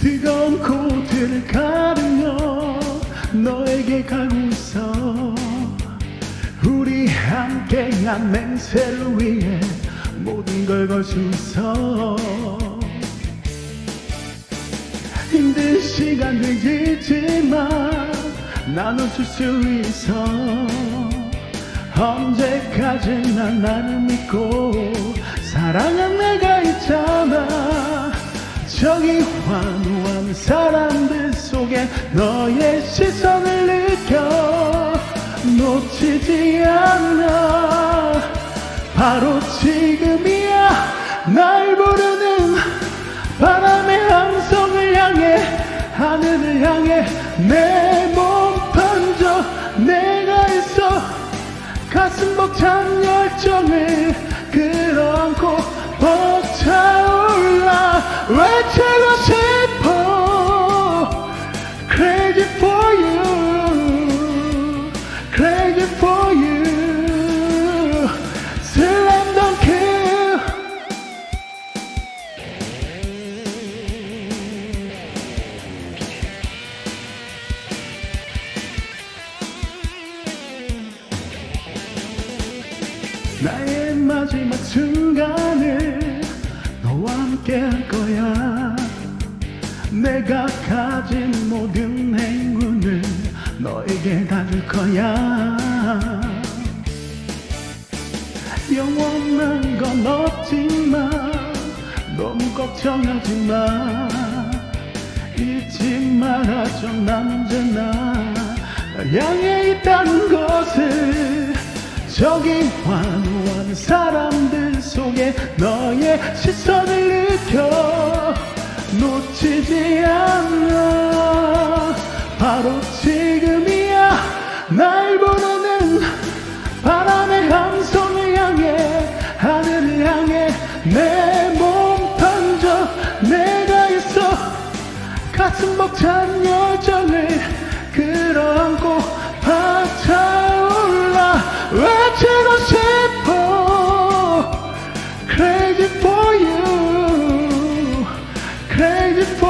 뜨거운 코트를 가르며 너에게 가고 있어. 우리 함께한 맹세를 위해 모든 걸 걸 수 있어. 힘든 시간들 있지만 나눠줄 수 있어. 언제까지나 나를 믿고 사랑한 내가 있잖아 저기 환호하는 사람들 속에 너의 시선을 느껴. 놓치지 않아. 바로 지금이야. 날 부르는 바람의 함성을 향해 하늘을 향해 내 몸 던져. 내가 있어 가슴 벅찬 열정을 끌어안고 벅차올라 나의 마지막 순간을 너와 함께 할 거야. 내가 가진 모든 행운을 너에게 다 줄 거야. 영원한 건 없지만 너무 걱정하지 마. 잊지 말아줘 난 언제나. 널향 너의 시선을 느껴 놓치지 않아. 바로 지금이야. 날 부르는 바람의 함성을 향해 하늘을 향해 내 몸 던져. 내가 있어 가슴 벅찬 crazy for